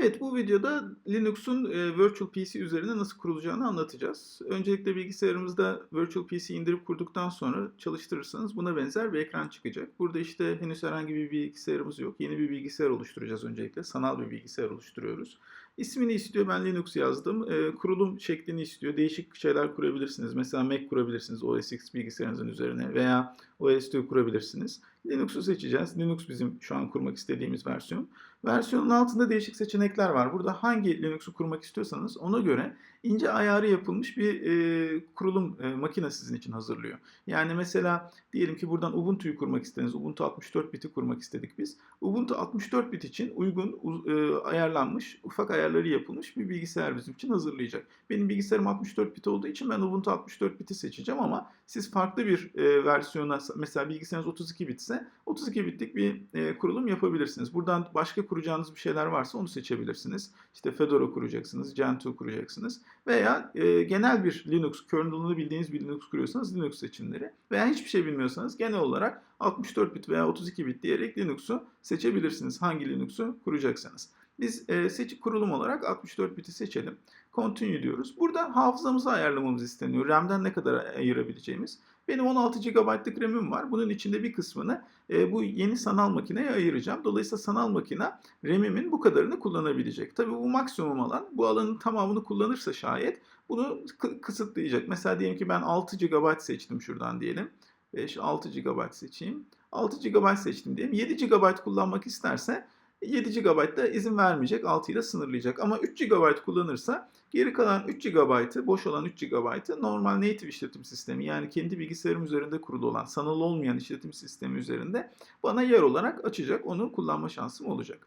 Evet, bu videoda Linux'un e, Virtual PC üzerine nasıl kurulacağını anlatacağız. Öncelikle bilgisayarımızda Virtual PC indirip kurduktan sonra çalıştırırsanız buna benzer bir ekran çıkacak. Burada işte henüz herhangi bir bilgisayarımız yok. Yeni bir bilgisayar oluşturacağız öncelikle. Sanal bir bilgisayar oluşturuyoruz. İsmini istiyor, ben Linux yazdım. E, kurulum şeklini istiyor. Değişik şeyler kurabilirsiniz. Mesela Mac kurabilirsiniz OS X bilgisayarınızın üzerine veya OS 2 kurabilirsiniz. Linux'u seçeceğiz. Linux bizim şu an kurmak istediğimiz versiyon. Versiyonun altında değişik seçenekler var. Burada hangi Linux'u kurmak istiyorsanız ona göre ince ayarı yapılmış bir e, kurulum e, makine sizin için hazırlıyor. Yani mesela diyelim ki buradan Ubuntu'yu kurmak istediniz. Ubuntu 64 biti kurmak istedik biz. Ubuntu 64 bit için uygun e, ayarlanmış, ufak ayarları yapılmış bir bilgisayar bizim için hazırlayacak. Benim bilgisayarım 64 bit olduğu için ben Ubuntu 64 biti seçeceğim ama siz farklı bir e, versiyona mesela bilgisayarınız 32 bit ise 32 bitlik bir e, kurulum yapabilirsiniz. Buradan başka kuracağınız bir şeyler varsa onu seçebilirsiniz. İşte Fedora kuracaksınız, Gentoo kuracaksınız veya e, genel bir Linux, kernel'ını bildiğiniz bir Linux kuruyorsanız Linux seçimleri veya hiçbir şey bilmiyorsanız genel olarak 64 bit veya 32 bit diyerek Linux'u seçebilirsiniz. Hangi Linux'u kuracaksanız. Biz e, kurulum olarak 64 biti seçelim. Continue diyoruz. Burada hafızamızı ayarlamamız isteniyor. RAM'den ne kadar ayırabileceğimiz. Benim 16 GB'lık RAM'im var. Bunun içinde bir kısmını e, bu yeni sanal makineye ayıracağım. Dolayısıyla sanal makine RAM'imin bu kadarını kullanabilecek. Tabii bu maksimum alan. Bu alanın tamamını kullanırsa şayet bunu kısıtlayacak. Mesela diyelim ki ben 6 GB seçtim şuradan diyelim. 5, 6 GB seçeyim. 6 GB seçtim diyelim. 7 GB kullanmak isterse 7 GB da izin vermeyecek, 6 ile sınırlayacak. Ama 3 GB kullanırsa geri kalan 3 GB'ı, boş olan 3 GB'ı normal native işletim sistemi yani kendi bilgisayarım üzerinde kurulu olan, sanal olmayan işletim sistemi üzerinde bana yer olarak açacak. Onu kullanma şansım olacak.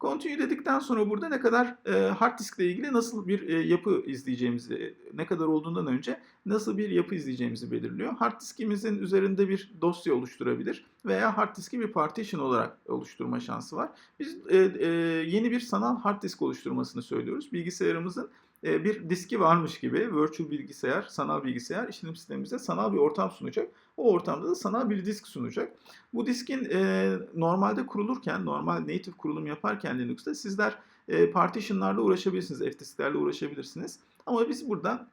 Continue dedikten sonra burada ne kadar e, hard diskle ilgili nasıl bir e, yapı izleyeceğimizi, ne kadar olduğundan önce nasıl bir yapı izleyeceğimizi belirliyor. Hard diskimizin üzerinde bir dosya oluşturabilir veya hard diski bir partition olarak oluşturma şansı var. Biz e, e, yeni bir sanal hard disk oluşturmasını söylüyoruz. Bilgisayarımızın e, bir diski varmış gibi virtual bilgisayar, sanal bilgisayar işletim sistemimize sanal bir ortam sunacak. O ortamda da sanal bir disk sunacak. Bu diskin e, normalde kurulurken, normal native kurulum yaparken Linux'ta sizler e, partitionlarla uğraşabilirsiniz, F-disklerle uğraşabilirsiniz. Ama biz burada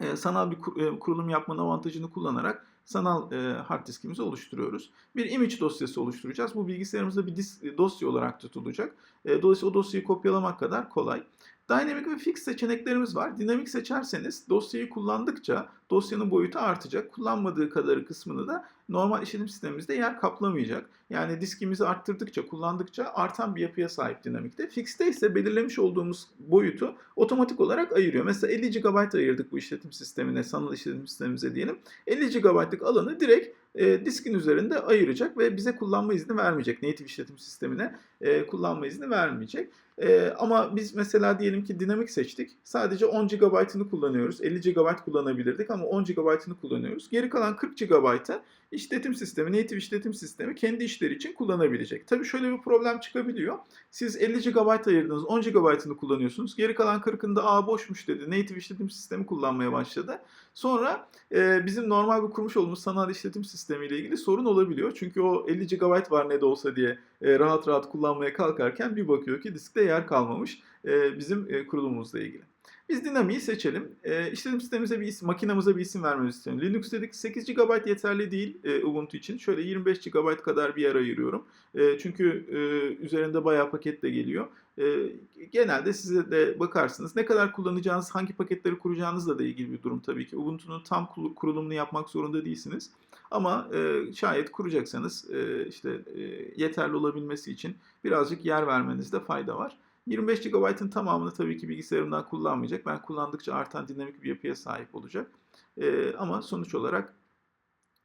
e, sanal bir e, kurulum yapmanın avantajını kullanarak sanal e, hard diskimizi oluşturuyoruz. Bir image dosyası oluşturacağız. Bu bilgisayarımızda bir disk, dosya olarak tutulacak. E, dolayısıyla o dosyayı kopyalamak kadar kolay. Dynamic ve Fix seçeneklerimiz var. Dinamik seçerseniz dosyayı kullandıkça dosyanın boyutu artacak. Kullanmadığı kadarı kısmını da normal işletim sistemimizde yer kaplamayacak. Yani diskimizi arttırdıkça, kullandıkça artan bir yapıya sahip dinamikte. Fix'te ise belirlemiş olduğumuz boyutu otomatik olarak ayırıyor. Mesela 50 GB ayırdık bu işletim sistemine, sanal işletim sistemimize diyelim. 50 GB'lık alanı direkt e, diskin üzerinde ayıracak ve bize kullanma izni vermeyecek. Native işletim sistemine e, kullanma izni vermeyecek. E, ama biz mesela diyelim ki dinamik seçtik. Sadece 10 GB'ını kullanıyoruz. 50 GB kullanabilirdik ama 10 GB'ını kullanıyoruz. Geri kalan 40 GB'ı işletim sistemi, native işletim sistemi kendi işleri için kullanabilecek. Tabii şöyle bir problem çıkabiliyor. Siz 50 GB ayırdınız, 10 GB'ını kullanıyorsunuz. Geri kalan 40'ında a boşmuş dedi. Native işletim sistemi kullanmaya başladı. Sonra e, bizim normal bir kurmuş olduğumuz sanal işletim sistemi ile ilgili sorun olabiliyor. Çünkü o 50 GB var ne de olsa diye e, rahat rahat kullanmaya kalkarken bir bakıyor ki diskte yer kalmamış e, bizim e, kurulumumuzla ilgili. Biz dinamiği seçelim. E, işletim sistemimize bir isim, makinamıza bir isim vermemizi istiyorum. Linux dedik 8 GB yeterli değil e, Ubuntu için. Şöyle 25 GB kadar bir yer ayırıyorum. E, çünkü e, üzerinde bayağı paket de geliyor. E, genelde size de bakarsınız. Ne kadar kullanacağınız, hangi paketleri kuracağınızla da ilgili bir durum tabii ki. Ubuntu'nun tam kurulumunu yapmak zorunda değilsiniz. Ama e, şayet kuracaksanız e, işte e, yeterli olabilmesi için birazcık yer vermenizde fayda var. 25 GB'ın tamamını tabii ki bilgisayarımdan kullanmayacak. Ben kullandıkça artan dinamik bir yapıya sahip olacak. Ee, ama sonuç olarak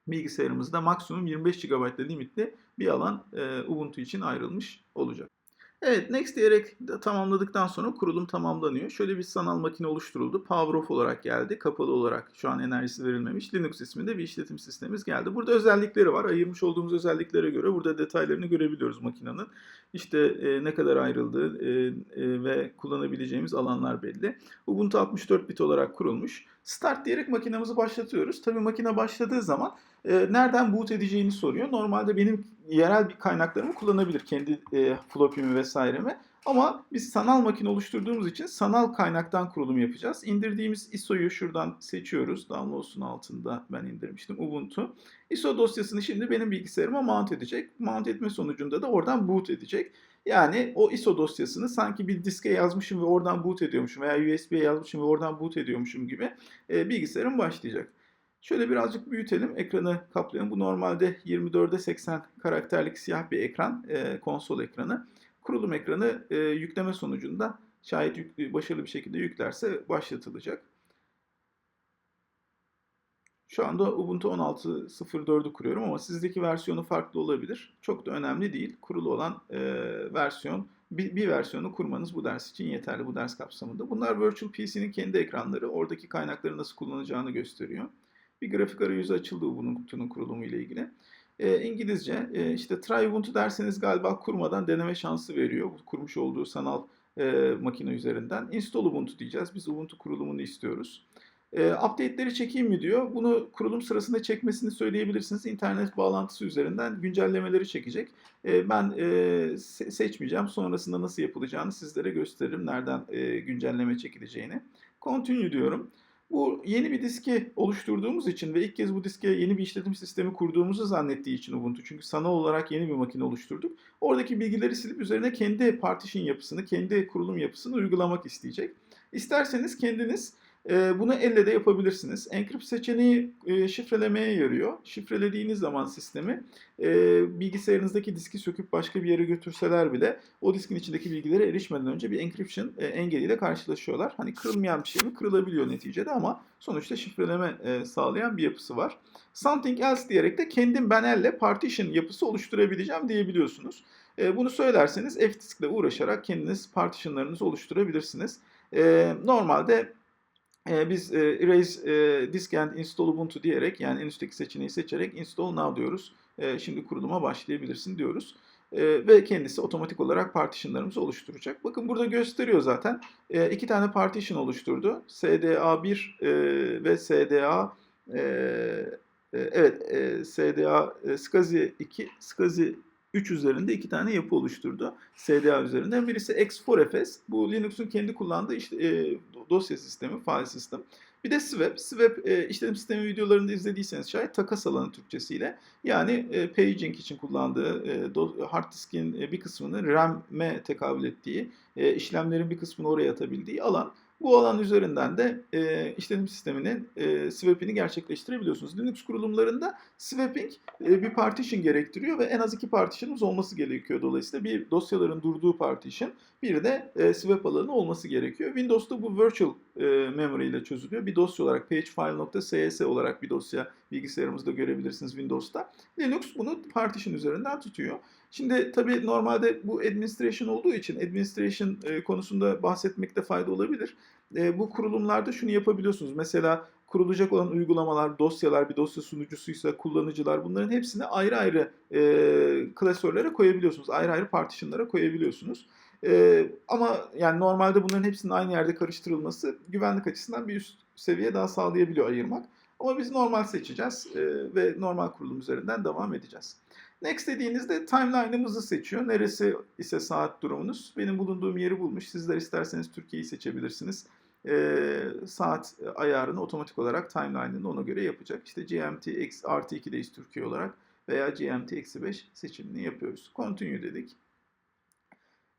bilgisayarımızda maksimum 25 GB limitli bir alan e, Ubuntu için ayrılmış olacak. Evet, next diyerek tamamladıktan sonra kurulum tamamlanıyor. Şöyle bir sanal makine oluşturuldu. Power off olarak geldi. Kapalı olarak şu an enerjisi verilmemiş. Linux isminde bir işletim sistemimiz geldi. Burada özellikleri var. Ayırmış olduğumuz özelliklere göre burada detaylarını görebiliyoruz makinenin. İşte e, ne kadar ayrıldığı e, e, ve kullanabileceğimiz alanlar belli. Ubuntu 64 bit olarak kurulmuş. Start diyerek makinemizi başlatıyoruz. Tabii makine başladığı zaman e, nereden boot edeceğini soruyor. Normalde benim yerel bir kaynaklarımı kullanabilir. Kendi e, floppy'mi vesairemi. Ama biz sanal makine oluşturduğumuz için sanal kaynaktan kurulum yapacağız. İndirdiğimiz ISO'yu şuradan seçiyoruz. Downloads'un altında ben indirmiştim Ubuntu. ISO dosyasını şimdi benim bilgisayarıma mount edecek. Mount etme sonucunda da oradan boot edecek. Yani o ISO dosyasını sanki bir diske yazmışım ve oradan boot ediyormuşum veya USB'ye yazmışım ve oradan boot ediyormuşum gibi e, bilgisayarım başlayacak. Şöyle birazcık büyütelim, ekranı kaplayalım. Bu normalde 24'e 80 karakterlik siyah bir ekran, e, konsol ekranı. Kurulum ekranı e, yükleme sonucunda şayet yüklü, başarılı bir şekilde yüklerse başlatılacak. Şu anda Ubuntu 16.04'ü kuruyorum ama sizdeki versiyonu farklı olabilir. Çok da önemli değil. Kurulu olan e, versiyon, bir, bir versiyonu kurmanız bu ders için yeterli, bu ders kapsamında. Bunlar Virtual PC'nin kendi ekranları. Oradaki kaynakları nasıl kullanacağını gösteriyor. Bir grafik arayüzü açıldı Ubuntu'nun kurulumu ile ilgili. E, İngilizce, e, işte Try Ubuntu derseniz galiba kurmadan deneme şansı veriyor. Bu kurmuş olduğu sanal e, makine üzerinden. Install Ubuntu diyeceğiz. Biz Ubuntu kurulumunu istiyoruz. E, update'leri çekeyim mi diyor. Bunu kurulum sırasında çekmesini söyleyebilirsiniz. İnternet bağlantısı üzerinden güncellemeleri çekecek. E, ben e, se- seçmeyeceğim. Sonrasında nasıl yapılacağını sizlere gösteririm. Nereden e, güncelleme çekileceğini. Continue diyorum. Bu yeni bir diski oluşturduğumuz için ve ilk kez bu diske yeni bir işletim sistemi kurduğumuzu zannettiği için Ubuntu. Çünkü sanal olarak yeni bir makine oluşturduk. Oradaki bilgileri silip üzerine kendi partition yapısını, kendi kurulum yapısını uygulamak isteyecek. İsterseniz kendiniz e, bunu elle de yapabilirsiniz. Encrypt seçeneği e, şifrelemeye yarıyor. Şifrelediğiniz zaman sistemi e, bilgisayarınızdaki diski söküp başka bir yere götürseler bile o diskin içindeki bilgilere erişmeden önce bir encryption e, engeliyle karşılaşıyorlar. Hani kırılmayan bir şey mi kırılabiliyor neticede ama sonuçta şifreleme sağlayan bir yapısı var. Something else diyerek de kendim ben elle partition yapısı oluşturabileceğim diyebiliyorsunuz. Bunu söylerseniz Fdisk ile uğraşarak kendiniz partitionlarınızı oluşturabilirsiniz. Normalde e, biz e, erase e, disk and install ubuntu diyerek yani en üstteki seçeneği seçerek install now diyoruz. E, şimdi kuruluma başlayabilirsin diyoruz. E, ve kendisi otomatik olarak partitionlarımızı oluşturacak. Bakın burada gösteriyor zaten. E, iki tane partition oluşturdu. SDA1 e, ve SDA e, e, evet e, SDA e, SCSI 2 SCSI 3 üzerinde iki tane yapı oluşturdu. SDA üzerinden. Birisi X4FS. Bu Linux'un kendi kullandığı işte, e, dosya sistemi, file sistem. Bir de Swap. Swap e, işletim sistemi videolarında izlediyseniz şayet takas alanı Türkçesiyle. Yani e, paging için kullandığı e, do, hard diskin e, bir kısmını RAM'e tekabül ettiği, e, işlemlerin bir kısmını oraya atabildiği alan. Bu alan üzerinden de e, işletim sisteminin e, swap'ini gerçekleştirebiliyorsunuz. Linux kurulumlarında swapping e, bir partition gerektiriyor ve en az iki partition'ımız olması gerekiyor. Dolayısıyla bir dosyaların durduğu partition, bir de e, swap alanı olması gerekiyor. Windows'ta bu virtual e, memory ile çözülüyor. Bir dosya olarak pagefile.cs olarak bir dosya bilgisayarımızda görebilirsiniz Windows'ta. Linux bunu partition üzerinden tutuyor. Şimdi tabii normalde bu administration olduğu için administration e, konusunda bahsetmekte fayda olabilir. E, bu kurulumlarda şunu yapabiliyorsunuz. Mesela kurulacak olan uygulamalar, dosyalar, bir dosya sunucusuysa kullanıcılar bunların hepsini ayrı ayrı e, klasörlere koyabiliyorsunuz. Ayrı ayrı partitionlara koyabiliyorsunuz. E, ama yani normalde bunların hepsinin aynı yerde karıştırılması güvenlik açısından bir üst seviye daha sağlayabiliyor ayırmak. Ama biz normal seçeceğiz e, ve normal kurulum üzerinden devam edeceğiz. Next dediğinizde timeline'ımızı seçiyor. Neresi ise saat durumunuz. Benim bulunduğum yeri bulmuş. Sizler isterseniz Türkiye'yi seçebilirsiniz. Ee, saat ayarını otomatik olarak timeline'ını ona göre yapacak. İşte GMT artı 2'deyiz Türkiye olarak veya GMT eksi 5 seçimini yapıyoruz. Continue dedik.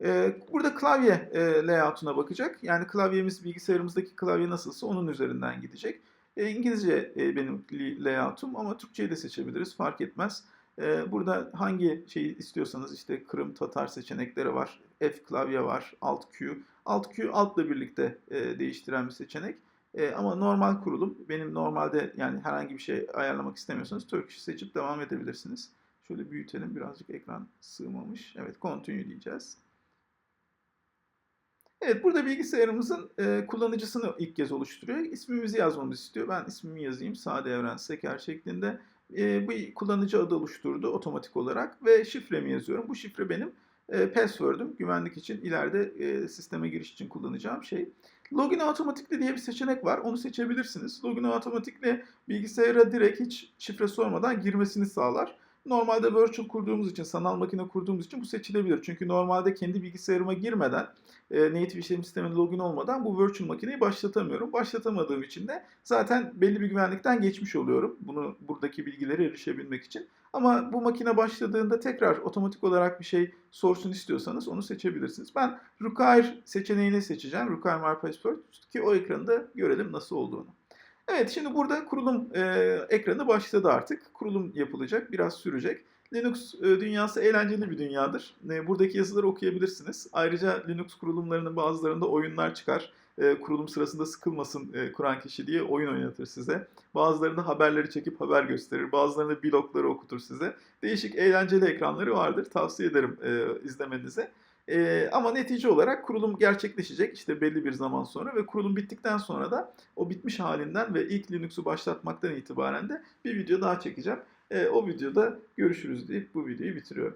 Ee, burada klavye e, layout'una bakacak. Yani klavyemiz bilgisayarımızdaki klavye nasılsa onun üzerinden gidecek. E, İngilizce e, benim layout'um ama Türkçeyi de seçebiliriz fark etmez. E, burada hangi şeyi istiyorsanız işte Kırım, Tatar seçenekleri var. F klavye var, Alt Q. Alt Q altla birlikte e, değiştiren bir seçenek. E, ama normal kurulum benim normalde yani herhangi bir şey ayarlamak istemiyorsanız Turkish seçip devam edebilirsiniz. Şöyle büyütelim birazcık ekran sığmamış. Evet continue diyeceğiz. Evet burada bilgisayarımızın e, kullanıcısını ilk kez oluşturuyor. İsmimizi yazmamızı istiyor. Ben ismimi yazayım. Sade Evren Seker şeklinde. E, bu kullanıcı adı oluşturdu otomatik olarak ve şifremi yazıyorum. Bu şifre benim e, password'üm. Güvenlik için ileride e, sisteme giriş için kullanacağım şey. Login otomatikli diye bir seçenek var. Onu seçebilirsiniz. Login otomatikli bilgisayara direkt hiç şifre sormadan girmesini sağlar. Normalde virtual kurduğumuz için, sanal makine kurduğumuz için bu seçilebilir. Çünkü normalde kendi bilgisayarıma girmeden, e, native işletim sistemine login olmadan bu virtual makineyi başlatamıyorum. Başlatamadığım için de zaten belli bir güvenlikten geçmiş oluyorum. Bunu buradaki bilgilere erişebilmek için. Ama bu makine başladığında tekrar otomatik olarak bir şey sorsun istiyorsanız onu seçebilirsiniz. Ben Require seçeneğini seçeceğim. Require My Password ki o ekranı görelim nasıl olduğunu. Evet şimdi burada kurulum e, ekranı başladı artık. Kurulum yapılacak, biraz sürecek. Linux e, dünyası eğlenceli bir dünyadır. E, buradaki yazıları okuyabilirsiniz. Ayrıca Linux kurulumlarının bazılarında oyunlar çıkar. E, kurulum sırasında sıkılmasın e, kuran kişi diye oyun oynatır size. Bazılarında haberleri çekip haber gösterir. Bazılarında blogları okutur size. Değişik eğlenceli ekranları vardır. Tavsiye ederim e, izlemenizi. E, ama netice olarak kurulum gerçekleşecek işte belli bir zaman sonra ve kurulum bittikten sonra da o bitmiş halinden ve ilk Linux'u başlatmaktan itibaren de bir video daha çekeceğim. E, o videoda görüşürüz deyip bu videoyu bitiriyorum.